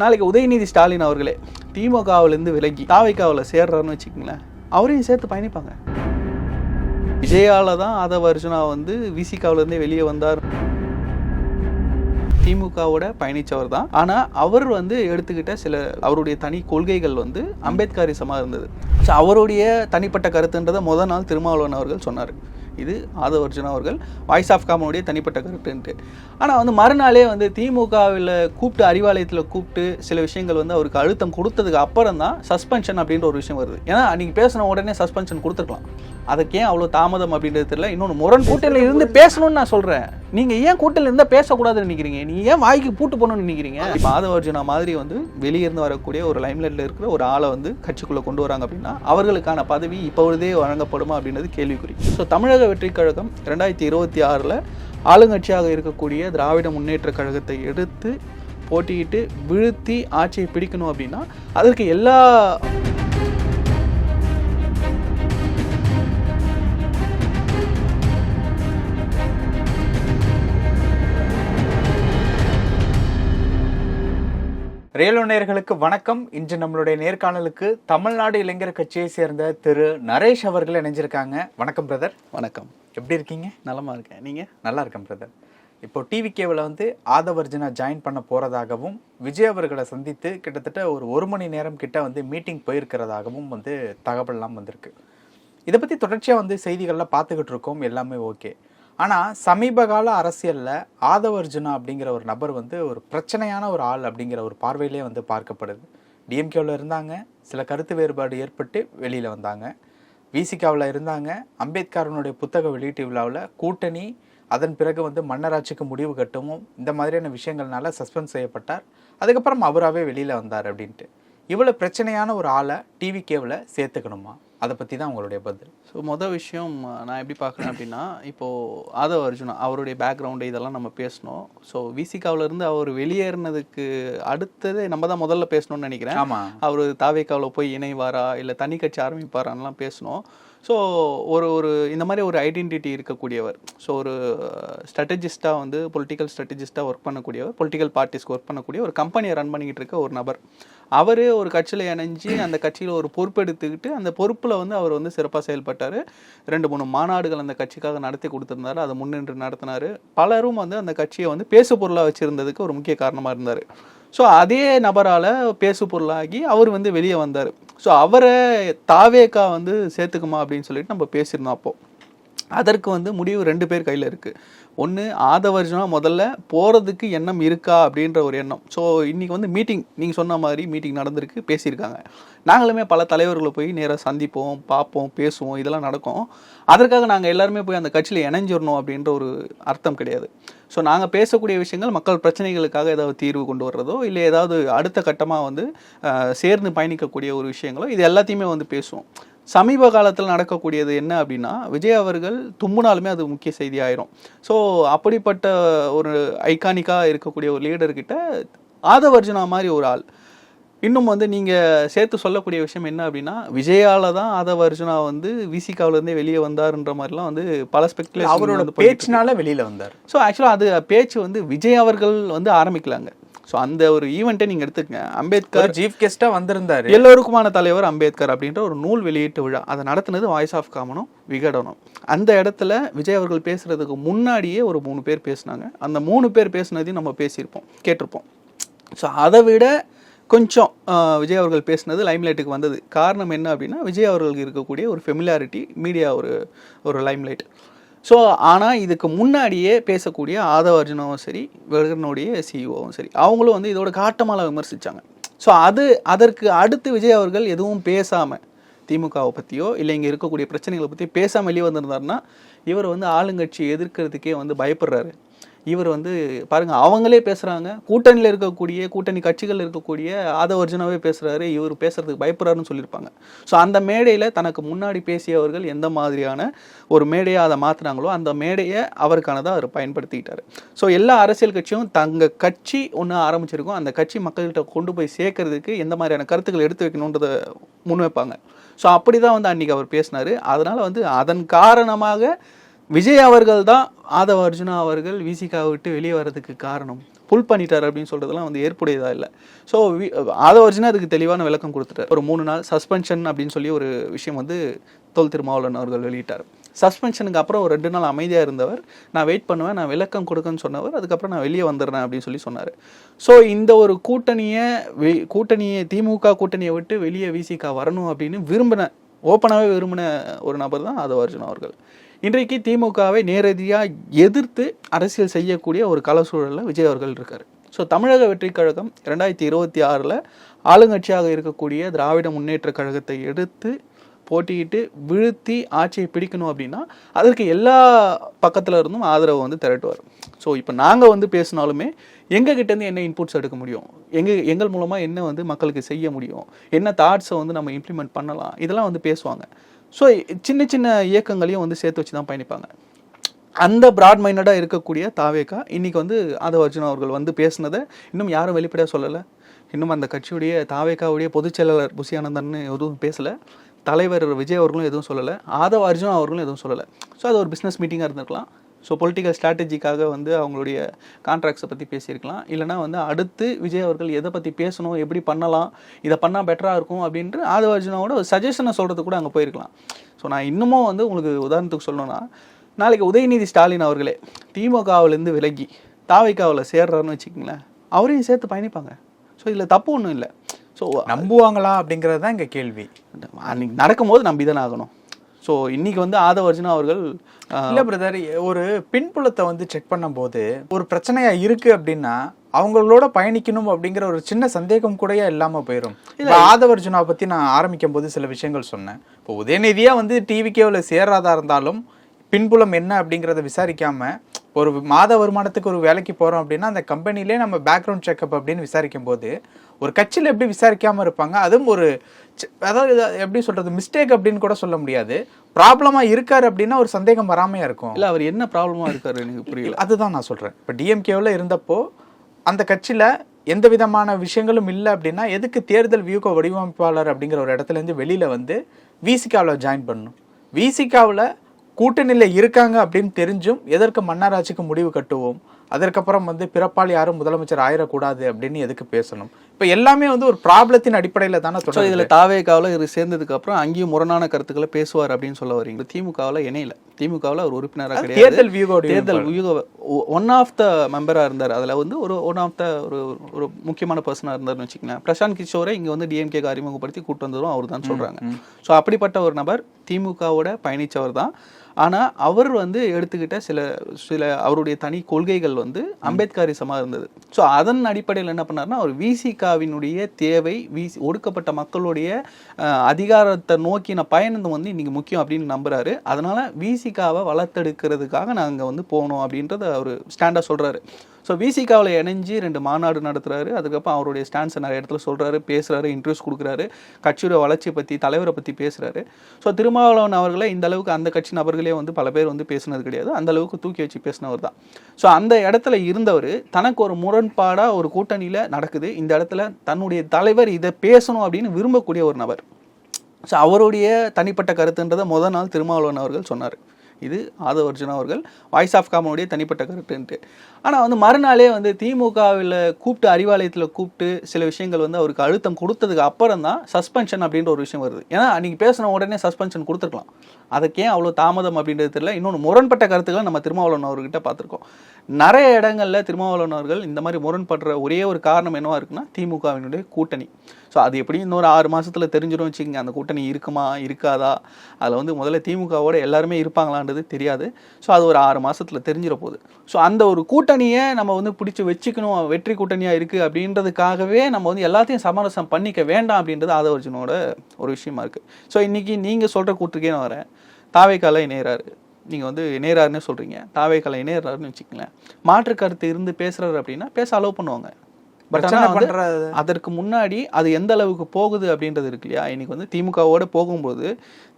நாளைக்கு உதயநிதி ஸ்டாலின் அவர்களே திமுகவிலேருந்து விலகி தாவைக்காவில் சேர்றாருன்னு வச்சுக்கோங்களேன் அவரையும் சேர்த்து பயணிப்பாங்க. விஜயால தான் ஆதவ அர்ஜுனா வந்து விசிகாவிலேருந்தே வெளியே வந்தார். திமுகவோட பயணிச்சவர் தான் ஆனால் அவர் வந்து எடுத்துக்கிட்ட சில அவருடைய தனி கொள்கைகள் வந்து அம்பேத்கரிசமாக இருந்தது. ஸோ அவருடைய தனிப்பட்ட கருத்துன்றதை முத நாள் திருமாவளவன் அவர்கள் சொன்னார். இது ஆதவ அர்ஜுனா அவர்கள் வாய்ஸ் ஆஃப் காமனுடைய தனிப்பட்ட கருத்துன்ட்டு ஆனால் வந்து மறுநாளே வந்து திமுகவில் கூப்பிட்டு அறிவாலயத்தில் கூப்பிட்டு சில விஷயங்கள் வந்து அவருக்கு அழுத்தம் கொடுத்ததுக்கு அப்புறம் தான் சஸ்பென்ஷன் அப்படின்ற ஒரு விஷயம் வருது. ஏன்னா அன்றைக்கி பேசின உடனே சஸ்பென்ஷன் கொடுத்துருக்கலாம். அதுக்கு ஏன் அவ்வளோ தாமதம் அப்படின்றது தெரியல. இன்னொன்று முரண் கூட்டணியில் இருந்து பேசணும்னு நான் சொல்கிறேன் நீங்கள் ஏன் கூட்டணியில் இருந்தால் பேசக்கூடாதுன்னு நினைக்கிறீங்க? நீ ஏன் வாய்க்கு பூட்டு போகணும்னு நினைக்கிறீங்க? இப்போ அர்ஜுனா மாதிரி வந்து வெளியிருந்து வரக்கூடிய ஒரு லைம்லைட்டில் இருக்கிற ஒரு ஆளை வந்து கட்சிக்குள்ளே கொண்டு வராங்க அப்படின்னா அவர்களுக்கான பதவி இப்பொழுதே வழங்கப்படுமா அப்படின்றது கேள்விக்குறி. ஸோ தமிழக வெற்றி கழகம் ரெண்டாயிரத்தி இருபத்தி ஆறில் ஆளுங்கட்சியாக இருக்கக்கூடிய திராவிட முன்னேற்ற கழகத்தை எடுத்து போட்டியிட்டு வீழ்த்தி ஆட்சியை பிடிக்கணும் அப்படின்னா அதற்கு எல்லா ரேலோ நேயர்களுக்கு வணக்கம். இன்று நம்மளுடைய நேர்காணலுக்கு தமிழ்நாடு இளைஞர் கட்சியை சேர்ந்த திரு நரேஷ் அவர்கள் இணைஞ்சிருக்காங்க. வணக்கம் பிரதர். வணக்கம். எப்படி இருக்கீங்க? நலமா இருக்கேன். நீங்கள் நல்லா இருக்கேன் பிரதர். இப்போ டிவி கேவில் வந்து ஆதவர்ஜுனா ஜாயின் பண்ண போகிறதாகவும் விஜய் அவர்களை சந்தித்து கிட்டத்தட்ட ஒரு ஒரு மணி நேரம் கிட்ட வந்து மீட்டிங் போயிருக்கிறதாகவும் வந்து தகவல்லாம் வந்திருக்கு. இதை பற்றி தொடர்ச்சியாக வந்து செய்திகளில் பார்த்துக்கிட்டு இருக்கோம். எல்லாமே ஓகே ஆனால் சமீப கால அரசியலில் ஆதவர்ஜுனா அப்படிங்கிற ஒரு நபர் வந்து ஒரு பிரச்சனையான ஒரு ஆள் அப்படிங்கிற ஒரு பார்வையிலே வந்து பார்க்கப்படுது. டிஎம்கேவில் இருந்தாங்க. சில கருத்து வேறுபாடு ஏற்பட்டு வெளியில் வந்தாங்க. விசிகாவில் இருந்தாங்க. அம்பேத்கரனுடைய புத்தக வெளியீட்டு விழாவில் கூட்டணி அதன் பிறகு வந்து மன்னராட்சிக்கு முடிவு கட்டவும் இந்த மாதிரியான விஷயங்கள்னால சஸ்பெண்ட் செய்யப்பட்டார். அதுக்கப்புறம் அவராகவே வெளியில் வந்தார் அப்படின்ட்டு. இவ்வளோ பிரச்சனையான ஒரு ஆளை டிவி கேவில் சேர்த்துக்கணுமா? அதை பற்றி தான் உங்களுடைய பதில். ஸோ மொதல் விஷயம் நான் எப்படி பார்க்குறேன் அப்படின்னா இப்போது ஆதவ அர்ஜுனா அவருடைய பேக்ரவுண்டு இதெல்லாம் நம்ம பேசணும். ஸோ இருந்து அவர் வெளியேறினதுக்கு அடுத்தது நம்ம தான் முதல்ல பேசணும்னு நினைக்கிறேன். ஆமாம் அவர் தாவேக்காவில் போய் இணைவாரா இல்லை தனி கட்சி ஆரம்பிப்பாரான்லாம் பேசணும். ஸோ ஒரு ஒரு இந்த மாதிரி ஒரு ஐடென்டிட்டி இருக்கக்கூடியவர். ஸோ ஒரு ஸ்ட்ராட்டஜிஸ்ட்டாக வந்து பொலிட்டிக்கல் ஸ்ட்ராட்டஜிஸ்ட்டாக ஒர்க் பண்ணக்கூடியவர் பொலிட்டிக்கல் பார்ட்டிஸ்க்கு ஒர்க் பண்ணக்கூடிய ஒரு கம்பெனியை ரன் பண்ணிக்கிட்டு இருக்க ஒரு நபர். அவர் ஒரு கட்சியில் இணைஞ்சு அந்த கட்சியில் ஒரு பொறுப்பு எடுத்துக்கிட்டு அந்த பொறுப்பில் வந்து அவர் வந்து சிறப்பாக செயல்பட்டார். ரெண்டு மூணு மாநாடுகள் அந்த கட்சிக்காக நடத்தி கொடுத்துருந்தாரு. அதை முன்னின்று நடத்தினார். பலரும் வந்து அந்த கட்சியை வந்து பேசு பொருளாக வச்சுருந்ததுக்கு ஒரு முக்கிய காரணமாக இருந்தார். ஸோ அதே நபரால் பேசு பொருளாகி அவர் வந்து வெளியே வந்தார். ஸோ அவரை தாவேக்கா வந்து சேர்த்துக்குமா அப்படின்னு சொல்லிட்டு நம்ம பேசியிருந்தோம் அப்போது அதற்கு வந்து முடிவு ரெண்டு பேர் கையில் இருக்குது ஒன்று ஆதவர்ஜனா முதல்ல போகிறதுக்கு எண்ணம் இருக்கா அப்படின்ற ஒரு எண்ணம். ஸோ இன்றைக்கி வந்து மீட்டிங் நீங்கள் சொன்ன மாதிரி மீட்டிங் நடந்திருக்கு பேசியிருக்காங்க. நாங்களுமே பல தலைவர்களை போய் நேராக சந்திப்போம் பார்ப்போம் பேசுவோம் இதெல்லாம் நடக்கும். அதற்காக நாங்கள் எல்லாருமே போய் அந்த கட்சியில் இணைஞ்சிடணும் அப்படின்ற ஒரு அர்த்தம் கிடையாது. ஸோ நாங்கள் பேசக்கூடிய விஷயங்கள் மக்கள் பிரச்சனைகளுக்காக ஏதாவது தீர்வு கொண்டு வர்றதோ இல்லை ஏதாவது அடுத்த கட்டமாக வந்து சேர்ந்து பயணிக்கக்கூடிய ஒரு விஷயங்களோ இது எல்லாத்தையுமே வந்து பேசுவோம். சமீப காலத்தில் நடக்கக்கூடியது என்ன அப்படின்னா விஜய் அவர்கள் தும்முனாலுமே அது முக்கிய செய்தி ஆயிரும் ஸோ அப்படிப்பட்ட ஒரு ஐகானிக்காக இருக்கக்கூடிய ஒரு லீடர்கிட்ட ஆதவர்ஜுனா மாதிரி ஒரு ஆள். இன்னும் வந்து நீங்கள் சேர்த்து சொல்லக்கூடிய விஷயம் என்ன அப்படின்னா விஜயால தான் ஆதவ அர்ஜுனா வந்து விசிகாவிலேருந்தே வெளியே வந்தாருன்ற மாதிரிலாம் வந்து பல ஸ்பெக்டுலேஷன் அவரோட. பேச்சினால வெளியில் வந்தார். ஸோ ஆக்சுவலாக அது பேச்சு வந்து விஜய் அவர்கள் வந்து ஆரம்பிக்கலாங்க. ஸோ அந்த ஒரு ஈவெண்ட்டை நீங்கள் எடுத்துக்கங்க. அம்பேத்கர் சீஃப் கெஸ்ட்டாக வந்திருந்தாரு. எல்லோருக்குமான தலைவர் அம்பேத்கர் அப்படின்ற ஒரு நூல் வெளியீட்டு விழா. அதை நடத்துனது வாய்ஸ் ஆஃப் காமனும் விகடனும். அந்த இடத்துல விஜய் அவர்கள் பேசுறதுக்கு முன்னாடியே ஒரு மூணு பேர் பேசுனாங்க. அந்த மூணு பேர் பேசுனதையும் நம்ம பேசியிருப்போம் கேட்டிருப்போம். ஸோ அதை விட கொஞ்சம் விஜய் அவர்கள் பேசுனது லைம்லைட்டுக்கு வந்தது. காரணம் என்ன அப்படின்னா விஜய் அவர்களுக்கு இருக்கக்கூடிய ஒரு ஃபெமிலாரிட்டி மீடியா ஒரு ஒரு லைம்லைட் ஸோ ஆனால் இதுக்கு முன்னாடியே பேசக்கூடிய ஆதவ அர்ஜுனாவும் சரி வெகனுடைய சிஇஓவும் சரி அவங்களும் வந்து இதோட காட்டமாக விமர்சித்தாங்க ஸோ அது அதற்கு அடுத்து விஜய் அவர்கள் எதுவும் பேசாமல் திமுகவை பற்றியோ இல்லை இங்கே இருக்கக்கூடிய பிரச்சனைகளை பற்றி பேசாமல் வெளியே வந்திருந்தாருன்னா இவர் வந்து ஆளுங்கட்சி எதிர்க்கிறதுக்கே வந்து பயப்படுறாரு. இவர் வந்து பாருங்க அவங்களே பேசுறாங்க. கூட்டணியில் இருக்கக்கூடிய கூட்டணி கட்சிகள் இருக்கக்கூடிய ஆதவ ஒரிஜினாவே பேசுறாரு. இவர் பேசுறதுக்கு பயப்படுறாருன்னு சொல்லியிருப்பாங்க. ஸோ அந்த மேடையில் தனக்கு முன்னாடி பேசியவர்கள் எந்த மாதிரியான ஒரு மேடையை அதை மாற்றுனாங்களோ அந்த மேடையை அவருக்கானதாக அவர் பயன்படுத்திக்கிட்டாரு. ஸோ எல்லா அரசியல் கட்சியும் தங்க கட்சி ஒன்று ஆரம்பிச்சிருக்கோம். அந்த கட்சி மக்கள்கிட்ட கொண்டு போய் சேர்க்கறதுக்கு எந்த மாதிரியான கருத்துக்கள் எடுத்து வைக்கணுன்றதை முன்வைப்பாங்க. ஸோ அப்படி தான் வந்து அன்றைக்கி அவர் பேசினார். அதனால் வந்து அதன் காரணமாக விஜய் அவர்கள் தான் ஆதவ அர்ஜுனா அவர்கள் விசிகா விட்டு வெளியே வர்றதுக்கு காரணம். புல் பண்ணிட்டார் அப்படின்னு சொல்கிறதுலாம் வந்து ஏற்புடையதாக இல்லை. ஸோ ஆதவர்ஜனா அதுக்கு தெளிவான விளக்கம் கொடுத்துட்டார். ஒரு மூணு நாள் சஸ்பென்ஷன் அப்படின்னு சொல்லி ஒரு விஷயம் வந்து தொல் திருமாவளவன் அவர்கள் வெளியிட்டார். சஸ்பென்ஷனுக்கு அப்புறம் ஒரு ரெண்டு நாள் அமைதியாக இருந்தவர். நான் வெயிட் பண்ணுவேன் நான் விளக்கம் கொடுக்கன்னு சொன்னவர். அதுக்கப்புறம் நான் வெளியே வந்துடுறேன் அப்படின்னு சொல்லி சொன்னார். ஸோ இந்த ஒரு கூட்டணியை கூட்டணியை திமுக கூட்டணியை விட்டு வெளியே விசிகா வரணும் அப்படின்னு விரும்பின ஓப்பனாகவே விரும்பின ஒரு நபர் தான் ஆதவர்ஜுன் அவர்கள். இன்றைக்கு திமுகவை நேரடியாக எதிர்த்து அரசியல் செய்யக்கூடிய ஒரு கள சூழலில் விஜய் அவர்கள் இருக்கார். ஸோ தமிழக வெற்றி கழகம் ரெண்டாயிரத்தி இருபத்தி ஆறில் ஆளுங்கட்சியாக இருக்கக்கூடிய திராவிட முன்னேற்ற கழகத்தை எடுத்து போட்டியிட்டு வீழ்த்தி ஆட்சியை பிடிக்கணும் அப்படின்னா அதற்கு எல்லா பக்கத்தில் இருந்தும் ஆதரவு வந்து திரட்டுவார். ஸோ இப்போ நாங்கள் வந்து பேசினாலுமே எங்ககிட்டேருந்து என்ன இன்புட்ஸ் எடுக்க முடியும்? எங்கள் எங்கள் மூலமாக என்ன வந்து மக்களுக்கு செய்ய முடியும்? என்ன தாட்ஸை வந்து நம்ம இம்ப்ளிமெண்ட் பண்ணலாம்? இதெல்லாம் வந்து பேசுவாங்க. ஸோ சின்ன சின்ன இயக்கங்களையும் வந்து சேர்த்து வச்சு தான் பயணிப்பாங்க. அந்த பிராட் மைண்டடாக இருக்கக்கூடிய தாவேக்கா இன்னைக்கு வந்து ஆதவ அர்ஜுன் அவர்கள் வந்து பேசுனதை இன்னும் யாரும் வெளிப்படையாக சொல்லலை. இன்னும் அந்த கட்சியுடைய தாவேக்காவுடைய பொதுச் செயலாளர் எதுவும் பேசலை. தலைவர் விஜய் அவர்களும் எதுவும் சொல்லலை. ஆதவ அர்ஜுன் அவர்களும் எதுவும் சொல்லலை. ஸோ அது ஒரு பிஸ்னஸ் மீட்டிங்காக இருந்திருக்கலாம். ஸோ பொலிட்டிக்கல் ஸ்ட்ராட்டஜிக்காக வந்து அவங்களுடைய கான்ட்ராக்ட்ஸை பற்றி பேசியிருக்கலாம். இல்லைனா வந்து அடுத்து விஜய் அவர்கள் எதை பற்றி பேசணும் எப்படி பண்ணலாம் இதை பண்ணால் பெட்டராக இருக்கும் அப்படின்ட்டு ஆதவ அர்ஜுனாவோட ஒரு சஜஷனை சொல்கிறது கூட அங்கே போயிருக்கலாம். ஸோ நான் இன்னமும் வந்து உங்களுக்கு உதாரணத்துக்கு சொல்லணும்னா நாளைக்கு உதயநிதி ஸ்டாலின் அவர்களே திமுகவிலேருந்து விலகி தாவைக்காவில் சேர்றாருன்னு வச்சுக்கோங்களேன் அவரையும் சேர்த்து பயணிப்பாங்க. ஸோ இதில் தப்பு ஒன்றும் இல்லை. ஸோ நம்புவாங்களா அப்படிங்கிறது தான் இங்க கேள்வி. அன்னைக்கு நடக்கும்போது நம்பி தானே ஆகணும். ஸோ இன்னைக்கு வந்து ஆதவ அர்ஜுனா அவர்கள் இல்ல பிரதர் ஒரு பின்புலத்தை வந்து செக் பண்ணும்போது ஒரு பிரச்சனையா இருக்கு அப்படின்னா அவங்களோட பயணிக்கணும் அப்படிங்கிற ஒரு சின்ன சந்தேகம் கூடயே இல்லாம போயிடும் ஆதவர்ஜுனா பத்தி நான் ஆரம்பிக்கும் போது சில விஷயங்கள் சொன்னேன். இப்போ உதயநிதியா வந்து டிவிகேவில் சேராதா இருந்தாலும் பின்புலம் என்ன அப்படிங்கிறத விசாரிக்காம ஒரு மாத வருமானத்துக்கு ஒரு வேலைக்கு போறோம் அப்படின்னா அந்த கம்பெனிலே நம்ம பேக்ரவுண்ட் செக்அப் அப்படின்னு விசாரிக்கும் போது ஒரு கட்சியில் எப்படி விசாரிக்காம இருப்பாங்க? அதுவும் ஒரு அதாவது எப்படி சொல்றது? மிஸ்டேக் அப்படின்னு கூட சொல்ல முடியாது. ப்ராப்ளமா இருக்காரு அப்படின்னா ஒரு சந்தேகம் வராமையா இருக்கும். இல்லை அவர் என்ன ப்ராப்ளமாக இருக்காரு எனக்கு புரியல. அதுதான் நான் சொல்றேன். இப்போ டிஎம்கேவில் இருந்தப்போ அந்த கட்சியில எந்த விதமான விஷயங்களும் இல்லை அப்படின்னா எதுக்கு தேர்தல் வியூக வடிவமைப்பாளர் அப்படிங்கிற ஒரு இடத்துல இருந்து வெளியில வந்து விசிகாவில் ஜாயின் பண்ணணும். விசிகாவில் கூட்டணியில் இருக்காங்க அப்படின்னு தெரிஞ்சும் எதற்கு மன்னராட்சிக்கு முடிவு கட்டுவோம்? அதற்கப்புறம் வந்து பிறப்பால் யாரும் முதலமைச்சர் ஆயிடக்கூடாது அப்படின்னு எதுக்கு பேசணும்? இப்போ எல்லாமே வந்து ஒரு ப்ராப்ளத்தின் அடிப்படையில் தானே ஸோ தொடருது இதில் தாவேக்காவில் இது சேர்ந்ததுக்கு அப்புறம் அங்கேயும் முரணான கருத்துக்களை பேசுவார் அப்படின்னு சொல்ல வரீங்க. திமுகவில் இணையில திமுகவில் அவர் உறுப்பினராக கிடையாது. தேர்தல் வியூக தேர்தல் வியூக ஒன் ஆஃப் த மெம்பராக இருந்தார். அதில் வந்து ஒரு ஒன் ஆஃப் த ஒரு ஒரு முக்கியமான பர்சனாக இருந்தார்னு வச்சுக்கோங்களேன். பிரசாந்த் கிஷோரை இங்கே வந்து டிஎம்கேக்கு அறிமுகப்படுத்தி கூட்டு வந்ததும் அவர் தான் சொல்கிறாங்க ஸோ அப்படிப்பட்ட ஒரு நபர் திமுகவோட பயணிச்சவர் தான். ஆனால் அவர் வந்து எடுத்துக்கிட்ட சில சில அவருடைய தனி கொள்கைகள் வந்து அம்பேத்கரிசமாக இருந்தது. ஸோ அதன் அடிப்படையில் என்ன பண்ணாருன்னா அவர் விசிகாவினுடைய தேவை விசி ஒடுக்கப்பட்ட மக்களுடைய அதிகாரத்தை நோக்கின பயணம் வந்து இன்னைக்கு முக்கியம் அப்படின்னு நம்புறாரு. அதனால விசிகாவை வளர்த்தெடுக்கிறதுக்காக நாங்கள் வந்து போகணும் அப்படின்றத அவர் ஸ்டாண்டாக சொல்றாரு. ஸோ விசிகாவில் இணைஞ்சு ரெண்டு மாநாடு நடத்துகிறாரு அதுக்கப்புறம் அவருடைய ஸ்டான்ஸை நிறைய இடத்துல சொல்கிறாரு பேசுகிறாரு இன்ட்ரெஸ்ட் கொடுக்குறாரு. கட்சியோட வளர்ச்சி பற்றி தலைவரை பற்றி பேசுகிறாரு ஸோ திருமாவளவன் அவர்களை இந்த அளவுக்கு அந்த கட்சி நபர்களே வந்து பல பேர் வந்து பேசுனது கிடையாது. அந்த அளவுக்கு தூக்கி வச்சு பேசினவர் தான். ஸோ அந்த இடத்துல இருந்தவர் தனக்கு ஒரு முரண்பாடாக ஒரு கூட்டணியில் நடக்குது. இந்த இடத்துல தன்னுடைய தலைவர் இதை பேசணும் அப்படின்னு விரும்பக்கூடிய ஒரு நபர். ஸோ அவருடைய தனிப்பட்ட கருத்துன்றதை முதல் நாள் திருமாவளவன் அவர்கள் சொன்னார். இது ஆதவ அர்ஜுனா அவர்கள் வாய்ஸ் ஆஃப் காமனுடைய தனிப்பட்ட கருத்துன்ட்டு ஆனால் வந்து மறுநாளே வந்து திமுகவில் கூப்பிட்டு அறிவாலயத்தில் கூப்பிட்டு சில விஷயங்கள் வந்து அவருக்கு அழுத்தம் கொடுத்ததுக்கு அப்புறம் தான் சஸ்பென்ஷன் அப்படின்ற ஒரு விஷயம் வருது. ஏன்னா அன்றைக்கி பேசின உடனே சஸ்பென்ஷன் கொடுத்துருக்கலாம். அதுக்கு ஏன் அவ்வளோ தாமதம் அப்படின்றது தெரியல. இன்னொன்று முரண்பட்ட கருத்துக்களை நம்ம திருமாவளவன் அவர்கிட்ட பார்த்துருக்கோம். நிறைய இடங்களில் திருமாவளவன் அவர்கள் இந்த மாதிரி முரண்படுற ஒரே ஒரு காரணம் என்னவாக இருக்குன்னா திமுகவினுடைய கூட்டணி. ஸோ அது எப்படி இன்னொரு ஆறு மாதத்தில் தெரிஞ்சிடும் வச்சுக்கோங்க. அந்த கூட்டணி இருக்குமா இருக்காதா? அதில் வந்து முதல்ல திமுகவோட எல்லாருமே இருப்பாங்களான்றது தெரியாது. ஸோ அது ஒரு ஆறு மாதத்தில் தெரிஞ்சிட போகுது ஸோ அந்த ஒரு கூட்டணியை நம்ம வந்து பிடிச்சி வச்சுக்கணும். வெற்றி கூட்டணியாக இருக்குது அப்படின்றதுக்காகவே நம்ம வந்து எல்லாத்தையும் சமரசம் பண்ணிக்க வேண்டாம் அப்படின்றது ஆதவர்ஜுனோட ஒரு விஷயமா இருக்குது ஸோ இன்றைக்கி நீங்கள் சொல்கிற கூற்றுக்கே நான் வரேன். தாவைக்கால இணையறாரு. நீங்கள் வந்து இணையறாருன்னு சொல்கிறீங்க தாவைக்கால இணையறாருன்னு வச்சுக்கங்களேன். மாற்று கருத்து இருந்து பேசுகிறாரு அப்படின்னா பேச அலோவ் பண்ணுவாங்க. பட் ஆனால் வந்து அதற்கு முன்னாடி அது எந்த அளவுக்கு போகுது அப்படின்றது இருக்கு இல்லையா? இன்னைக்கு வந்து திமுகவோட போகும்போது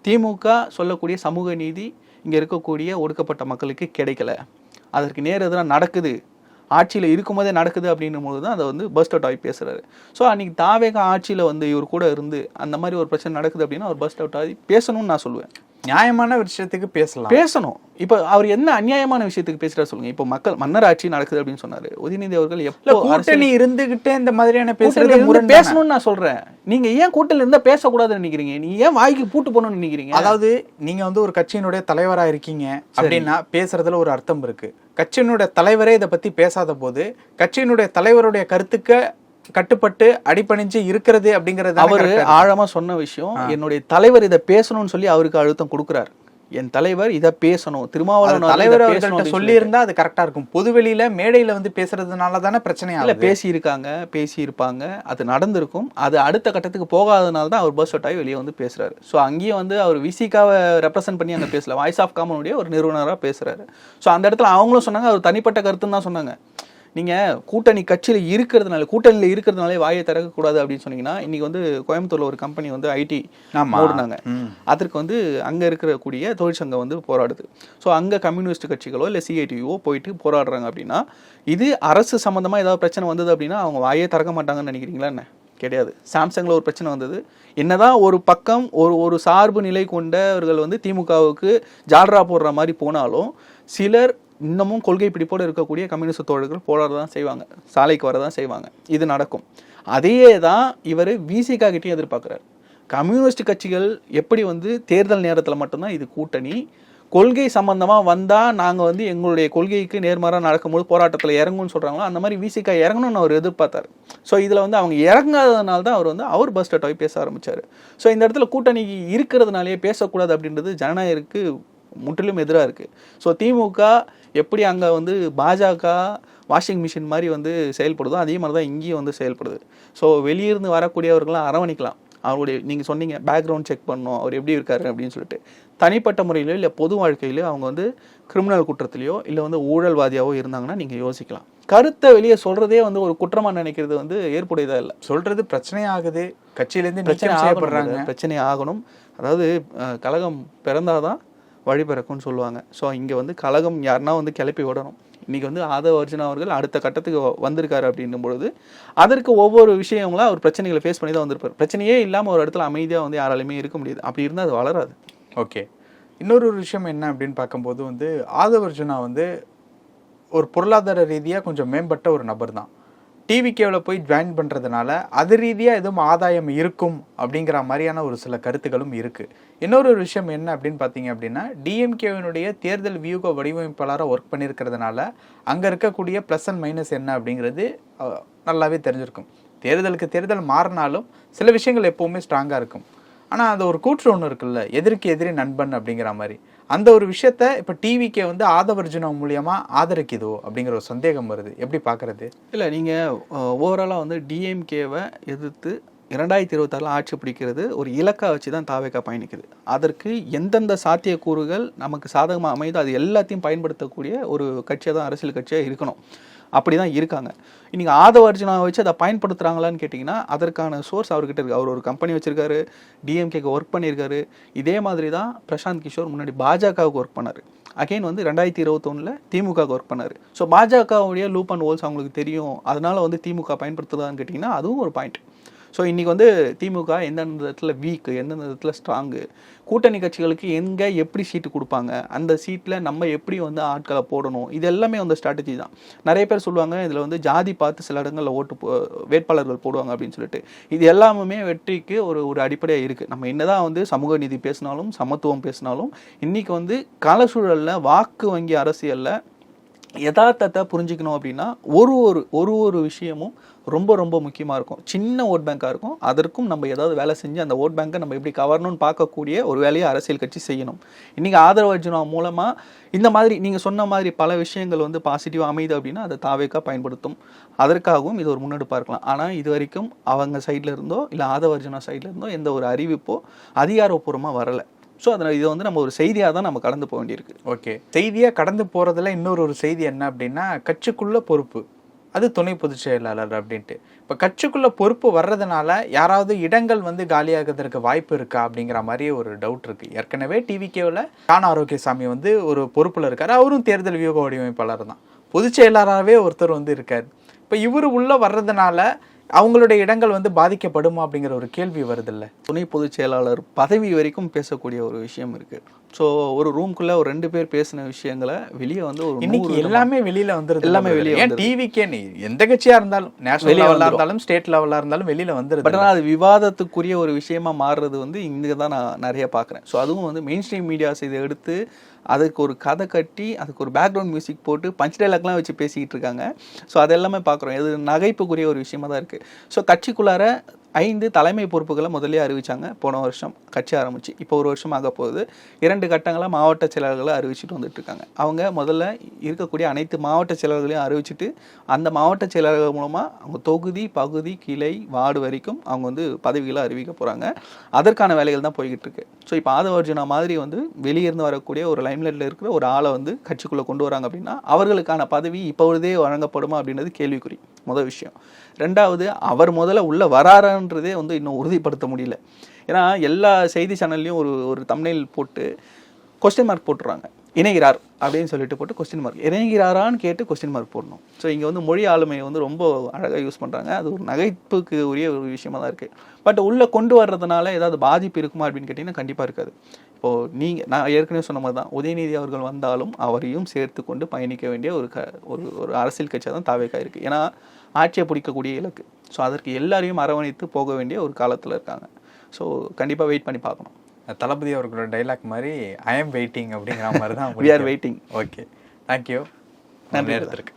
திமுக சொல்லக்கூடிய சமூக நீதி இங்கே இருக்கக்கூடிய ஒடுக்கப்பட்ட மக்களுக்கு கிடைக்கல. அதற்கு நேர் எதிராக நடக்குது. ஆட்சியில் இருக்கும்போதே நடக்குது அப்படின்னும் போது தான் அதை வந்து பஸ்ட் அவுட் ஆகி பேசுறாரு. ஸோ அன்னைக்கு தாவேக ஆட்சியில் வந்து இவர் கூட இருந்து அந்த மாதிரி ஒரு பிரச்சனை நடக்குது அப்படின்னா அவர் பஸ்ட் அவுட் ஆகி பேசணும்னு நான் சொல்லுவேன். நியாயமான விஷயத்துக்கு பேசலாம். பேசணும். இப்போ அவர் என்ன அநியாயமான விஷயத்துக்கு பேசுறாரு சொல்லுங்க. இப்போ மக்கள் மன்னர் ஆட்சி நடக்குது அப்படின்னு சொன்னாரு. உதயநிதி அவர்கள் எப்போ கூட்டணி இருந்துகிட்டே இந்த மாதிரியான பேசுறது பேசணும்னு நான் சொல்றேன். நீங்க ஏன் கூட்டணியில இருந்தா பேசக்கூடாதுன்னு நினைக்கிறீங்க? நீ ஏன் வாய்க்கு பூட்டு போகணும்னு நினைக்கிறீங்க? அதாவது நீங்க வந்து ஒரு கட்சியினுடைய தலைவரா இருக்கீங்க அப்படின்னா பேசுறதுல ஒரு அர்த்தம் இருக்கு. கட்சியினுடைய தலைவரே இதை பத்தி பேசாத போது கட்சியினுடைய தலைவருடைய கருத்துக்க கட்டுப்பட்டு அடிபணிஞ்சு இருக்கிறது அப்படிங்கறது அவரு ஆழமா சொன்ன விஷயம் என்னுடைய தலைவர் இதை பேசணும்னு சொல்லி அவருக்கு அழுத்தம் கொடுக்குறாரு. என் தலைவர் இதை பேசணும் திருமாவளவன் தலைவர் அவர்கள்ட்ட அப்படின்னு சொல்லி இருந்தா அது கரெக்டா இருக்கும். பொதுவெளியில மேடையில வந்து பேசுறதுனால தானே பிரச்சனை இல்ல ஆகுது. பேசி இருக்காங்க பேசி இருப்பாங்க அது நடந்திருக்கும். அது அடுத்த கட்டத்துக்கு போகாதனால தான் அவர் பஸ் அவுட் ஆகி வெளியே வந்து பேசுறாரு. ஸோ அங்கேயும் வந்து அவர் விசிகாவை ரெப்ரசென்ட் பண்ணி அங்க பேசல. வாய்ஸ் ஆஃப் காமனுடைய ஒரு நிறுவனரா பேசுறாரு. ஸோ அந்த இடத்துல அவங்களும் சொன்னாங்க அவர் தனிப்பட்ட கருத்துன்னு தான் சொன்னாங்க. நீங்க கூட்டணி கட்சியில இருக்கிறதுனால கூட்டணியில இருக்கிறதுனாலே வாயை திறக்கக்கூடாது அப்படின்னு சொன்னீங்கன்னா இன்னைக்கு வந்து கோயம்புத்தூர்ல ஒரு கம்பெனி வந்து ஐடி ம். அதற்கு வந்து அங்க இருக்கக்கூடிய தொழிற்சங்கம் வந்து போராடுது. ஸோ அங்க கம்யூனிஸ்ட் கட்சிகளோ இல்லை சிஐடியோ போயிட்டு போராடுறாங்க அப்படின்னா இது அரசு சம்பந்தமா ஏதாவது பிரச்சனை வந்தது அப்படின்னா அவங்க வாயே திறக்க மாட்டாங்கன்னு நினைக்கிறீங்களா என்ன? கிடையாது. சாம்சங்ல ஒரு பிரச்சனை வந்தது. என்னதான் ஒரு பக்கம் ஒரு ஒரு சார்பு நிலை கொண்டவர்கள் வந்து திமுகவுக்கு ஜால்ரா போடுற மாதிரி போனாலும் சிலர் இன்னமும் கொள்கை பிடிப்போடு இருக்கக்கூடிய கம்யூனிஸ்ட் தோழர்கள் போராட தான் செய்வாங்க. சாலைக்கு வர தான் செய்வாங்க. இது நடக்கும். அதையே தான் இவர் விசிகா கிட்டேயும் எதிர்பார்க்குறாரு. கம்யூனிஸ்ட் கட்சிகள் எப்படி வந்து தேர்தல் நேரத்தில் மட்டும்தான் இது கூட்டணி கொள்கை சம்பந்தமாக வந்தால் நாங்கள் வந்து எங்களுடைய கொள்கைக்கு நேர்மாறாக நடக்கும்போது போராட்டத்தில் இறங்கும்னு சொல்கிறாங்களோ அந்த மாதிரி விசிகா இறங்கணும்னு அவர் எதிர்பார்த்தார். ஸோ இதில் வந்து அவங்க இறங்காததுனால தான் அவர் வந்து அவர் பஸ் போய் பேச ஆரம்பிச்சார். ஸோ இந்த இடத்துல கூட்டணி இருக்கிறதுனாலே பேசக்கூடாது அப்படின்றது ஜனநாயகருக்கு முற்றிலும் எதிராக இருக்குது ஸோ திமுக எப்படி அங்கே வந்து பாஜக வாஷிங் மிஷின் மாதிரி வந்து செயல்படுதோ அதே மாதிரி தான் இங்கேயும் வந்து செயல்படுது. ஸோ வெளியிருந்து வரக்கூடியவர்களாம் அரவணைக்கலாம். அவருடைய நீங்கள் சொன்னீங்க பேக்ரவுண்ட் செக் பண்ணணும் அவர் எப்படி இருக்காரு அப்படின்னு சொல்லிட்டு. தனிப்பட்ட முறையிலோ இல்லை பொது வாழ்க்கையிலோ அவங்க வந்து கிரிமினல் குற்றத்திலையோ இல்லை வந்து ஊழல்வாதியாவோ இருந்தாங்கன்னா நீங்கள் யோசிக்கலாம். கருத்தை வெளியே சொல்கிறதே வந்து ஒரு குற்றமாக நினைக்கிறது வந்து ஏற்புடையதாக இல்லை. சொல்றது பிரச்சனை ஆகுது. கட்சியில இருந்து பிரச்சனை brother. பிரச்சனை ஆகணும். அதாவது கழகம் பிறந்தாதான் வழிபிறக்கும்னு சொல்லுவாங்க. ஸோ இங்கே வந்து கழகம் யாருன்னா வந்து கிளப்பி விடணும். இன்றைக்கி வந்து ஆதவ அர்ஜுனா அவர்கள் அடுத்த கட்டத்துக்கு வந்திருக்காரு அப்படின்னும் பொழுது அதற்கு ஒவ்வொரு விஷயங்களும் அவர் பிரச்சனைகளை ஃபேஸ் பண்ணி தான் வந்திருப்பார். பிரச்சனையே இல்லாமல் ஒரு இடத்துல அமைதியாக வந்து யாராலையுமே இருக்க முடியாது. அப்படி இருந்தால் அது வளராது. ஓகே இன்னொரு ஒரு விஷயம் என்ன அப்படின்னு பார்க்கும்போது வந்து ஆதவர்ஜுனா வந்து ஒரு பொருளாதார ரீதியாக கொஞ்சம் மேம்பட்ட ஒரு நபர் தான் டிவிகேவில் போய் ஜாயின் பண்ணுறதுனால அது ரீதியாக எதுவும் ஆதாயம் இருக்கும் அப்படிங்கிற மாதிரியான ஒரு சில கருத்துக்களும் இருக்குது இன்னொரு ஒரு விஷயம் என்ன அப்படின்னு பார்த்தீங்க அப்படின்னா டிஎம்கேவினுடைய தேர்தல் வியூக வடிவமைப்பாளராக ஒர்க் பண்ணியிருக்கிறதுனால அங்கே இருக்கக்கூடிய ப்ளஸ் அண்ட் மைனஸ் என்ன அப்படிங்கிறது நல்லாவே தெரிஞ்சிருக்கும். தேர்தலுக்கு தேர்தல் மாறினாலும் சில விஷயங்கள் எப்போவுமே ஸ்ட்ராங்காக இருக்கும். ஆனால் அது ஒரு கூற்று ஒன்று இருக்குல்ல எதிர்க்கு எதிரி நண்பன் அப்படிங்கிற மாதிரி. அந்த ஒரு விஷயத்த இப்போ டிவிக்கே வந்து ஆதவர்ஜனம் மூலியமா ஆதரிக்குதோ அப்படிங்கிற ஒரு சந்தேகம் வருது. எப்படி பார்க்கறது இல்லை நீங்கள் ஓவராலாக வந்து டிஎம்கேவை எதிர்த்து இரண்டாயிரத்தி இருபத்தாறில் ஆட்சி பிடிக்கிறது ஒரு இலக்காக வச்சு தான் தாவேக்கா பயணிக்குது. அதற்கு எந்தெந்த சாத்தியக்கூறுகள் நமக்கு சாதகமாக அமையுதோ அது எல்லாத்தையும் பயன்படுத்தக்கூடிய ஒரு கட்சியாக தான் அரசியல் கட்சியாக இருக்கணும். அப்படி தான் இருக்காங்க. நீங்கள் ஆதவ அர்ஜுனாவை வச்சு அதை பயன்படுத்துகிறாங்களான்னு கேட்டிங்கன்னா அதற்கான சோர்ஸ் அவர்கிட்ட இருக்குது அவர் ஒரு கம்பெனி வச்சுருக்காரு டிஎம்கேக்கு ஒர்க் பண்ணியிருக்காரு. இதே மாதிரி தான் பிரசாந்த் கிஷோர் முன்னாடி பாஜகவுக்கு ஒர்க் பண்ணார். அகைன் வந்து ரெண்டாயிரத்தி இருபத்தொன்னில் திமுகவுக்கு ஒர்க் பண்ணார். ஸோ பாஜகவுடைய லூப் அண்ட் ஹோல்ஸ் அவங்களுக்கு தெரியும். அதனால் வந்து திமுக பயன்படுத்துகிறதான்னு கேட்டிங்கன்னா அதுவும் ஒரு பாயிண்ட் ஸோ இன்றைக்கி வந்து திமுக எந்தெந்த இடத்துல வீக்கு எந்தெந்த இடத்துல ஸ்ட்ராங்கு கூட்டணி கட்சிகளுக்கு எங்கே எப்படி சீட்டு கொடுப்பாங்க? அந்த சீட்டில் நம்ம எப்படி வந்து ஆட்களை போடணும்? இது எல்லாமே வந்து ஸ்ட்ராட்டஜி தான். நிறைய பேர் சொல்லுவாங்க இதில் வந்து ஜாதி பார்த்து சில இடங்களில் ஓட்டு வேட்பாளர்கள் போடுவாங்க அப்படின்னு சொல்லிட்டு. இது எல்லாமே வெற்றிக்கு ஒரு ஒரு அடிப்படையாக இருக்குது நம்ம என்னதான் வந்து சமூக நீதி பேசினாலும் சமத்துவம் பேசினாலும் இன்றைக்கி வந்து களசூழலில் வாக்கு வங்கி அரசியலில் யதார்த்தத்தை புரிஞ்சுக்கணும் அப்படின்னா ஒரு ஒரு ஒரு ஒரு விஷயமும் ரொம்ப ரொம்ப முக்கியமாக இருக்கும். சின்ன ஓட் பேங்காக இருக்கும். அதற்கும் நம்ம ஏதாவது வேலை செஞ்சு அந்த ஓட் பேங்கை நம்ம எப்படி கவரணும்னு பார்க்கக்கூடிய ஒரு வேலையை அரசியல் கட்சி செய்யணும். இன்றைக்கி ஆதரவு அர்ஜுனா மூலமாக இந்த மாதிரி நீங்கள் சொன்ன மாதிரி பல விஷயங்கள் வந்து பாசிட்டிவாக அமையுது அப்படின்னா அதை தாவேக்காக பயன்படுத்தும். அதற்காகவும் இது ஒரு முன்னெடுப்பாக இருக்கலாம். ஆனால் இது வரைக்கும் அவங்க சைட்லேருந்தோ இருந்தோ இல்லை ஆதவ அர்ஜுனா சைடில் இருந்தோ எந்த ஒரு அறிவிப்போ அதிகாரப்பூர்வமாக வரலை. ஸோ அதனால் இதை வந்து நம்ம ஒரு செய்தியாக தான் நம்ம கடந்து போக வேண்டியிருக்கு. ஓகே செய்தியாக கடந்து போகிறதுல இன்னொரு ஒரு செய்தி என்ன அப்படின்னா கட்சிக்குள்ள பொறுப்பு. அது துணை பொதுச் செயலாளர் அப்படின்ட்டு. இப்போ கட்சிக்குள்ள பொறுப்பு வர்றதுனால யாராவது இடங்கள் வந்து காலியாகிறதுக்கு வாய்ப்பு இருக்கா அப்படிங்கிற மாதிரி ஒரு டவுட் இருக்கு. ஏற்கனவே டிவிகேவில் தான ஆரோக்கியசாமி வந்து ஒரு பொறுப்பில் இருக்கார். அவரும் தேர்தல் வியூக வடிவமைப்பாளர் தான். பொதுச் செயலாளராகவே ஒருத்தர் வந்து இருக்கார். இப்போ இவர் உள்ளே வர்றதுனால அவங்களுடைய இடங்கள் வந்து பாதிக்கப்படுமா அப்படிங்கிற ஒரு கேள்வி வருதில்ல. துணை பொதுச் செயலாளர் பதவி வரைக்கும் பேசக்கூடிய ஒரு விஷயம் இருக்கு. ஸோ ஒரு ரூம்குள்ள ஒரு ரெண்டு பேர் பேசின விஷயங்களை வெளியே வந்து ஒரு இன்னைக்கு எல்லாமே வெளியில வந்துருது எல்லாமே வெளிய ஏன் டிவிக்கே நீ எந்த கட்சியா இருந்தாலும் நேஷனல் வெளிய லெவலா வந்துரும். இருந்தாலும் ஸ்டேட் லெவலா இருந்தாலும் வெளியில வந்துருது. பட் ஆனால் அது விவாதத்துக்குரிய ஒரு விஷயமா மாறுறது வந்து இங்கே தான் நான் நிறைய பார்க்குறேன். ஸோ அதுவும் வந்து மெயின் ஸ்ட்ரீம் மீடியாஸ் இதை எடுத்து அதுக்கு ஒரு கதை கட்டி அதுக்கு ஒரு பேக்ரவுண்ட் மியூசிக் போட்டு பஞ்ச் டைலாக்லாம் வச்சு பேசிக்கிட்டு இருக்காங்க. ஸோ அதெல்லாமே பார்க்குறோம். இது நகைப்புக்குரிய ஒரு விஷயமா தான் இருக்குது ஸோ கட்சிக்குள்ளார ஐந்து தலைமை பொறுப்புகளை முதலே அறிவிச்சாங்க. போன வருஷம் கட்சி ஆரம்பிச்சு இப்போ ஒரு வருஷம் ஆக போகுது. இரண்டு கட்டங்களாக மாவட்ட செயலாளர்களை அறிவிச்சிட்டு வந்துட்டு இருக்காங்க அவங்க முதல்ல இருக்கக்கூடிய அனைத்து மாவட்ட செயலாளர்களையும் அறிவிச்சிட்டு அந்த மாவட்ட செயலாளர்கள் மூலமாக அவங்க தொகுதி பகுதி கிளை வார்டு வரைக்கும் அவங்க வந்து பதவிகளை அறிவிக்க போகிறாங்க அதற்கான வேலைகள் தான் போய்கிட்டு இருக்கு ஸோ இப்போ ஆதவர்ஜுனா மாதிரி வந்து வெளியிருந்து வரக்கூடிய ஒரு லைம்லைட்டில் இருக்கிற ஒரு ஆளை வந்து கட்சிக்குள்ளே கொண்டு வராங்க அப்படின்னா அவர்களுக்கான பதவி இப்பொழுதே வழங்கப்படுமா அப்படின்றது கேள்விக்குறி. முதல் விஷயம். ரெண்டாவது அவர் முதல்ல உள்ள வராருன்றதே வந்து இன்னும் உறுதிப்படுத்த முடியல. ஏன்னா எல்லா செய்தி சேனல்லையும் ஒரு ஒரு தமிழில் போட்டு கொஸ்டின் மார்க் போட்டுறாங்க. இணைகிறார் அப்படின்னு சொல்லிட்டு போட்டு கொஸ்டின் மார்க் இணைகிறாரான்னு கேட்டு கொஸ்டின் மார்க் போடணும். ஸோ இங்கே வந்து மொழி ஆளுமையை வந்து ரொம்ப அழகாக யூஸ் பண்ணுறாங்க அது ஒரு நகைப்புக்கு உரிய ஒரு விஷயமா தான் இருக்குது பட் உள்ளே கொண்டு வர்றதுனால ஏதாவது பாதிப்பு இருக்குமா அப்படின்னு கேட்டிங்கன்னா கண்டிப்பாக இருக்காது. இப்போது நீங்கள் நான் ஏற்கனவே சொன்ன மாதிரி தான். உதயநிதி அவர்கள் வந்தாலும் அவரையும் சேர்த்து கொண்டு பயணிக்க வேண்டிய ஒரு க ஒரு ஒரு அரசியல் கட்சியாக தான் தாவேக்கா இருக்குது ஏன்னா ஆட்சியை பிடிக்கக்கூடிய இலக்கு. ஸோ அதற்கு எல்லாரையும் அரவணைத்து போக வேண்டிய ஒரு காலத்தில் இருக்காங்க. ஸோ கண்டிப்பாக வெயிட் பண்ணி பார்க்கணும். தளபதி அவர்களோட டைலாக் மாதிரி ஐ எம் வெயிட்டிங் அப்படிங்கிற மாதிரி தான் We are waiting. Okay thank you நன்றி. நேரத்திற்கு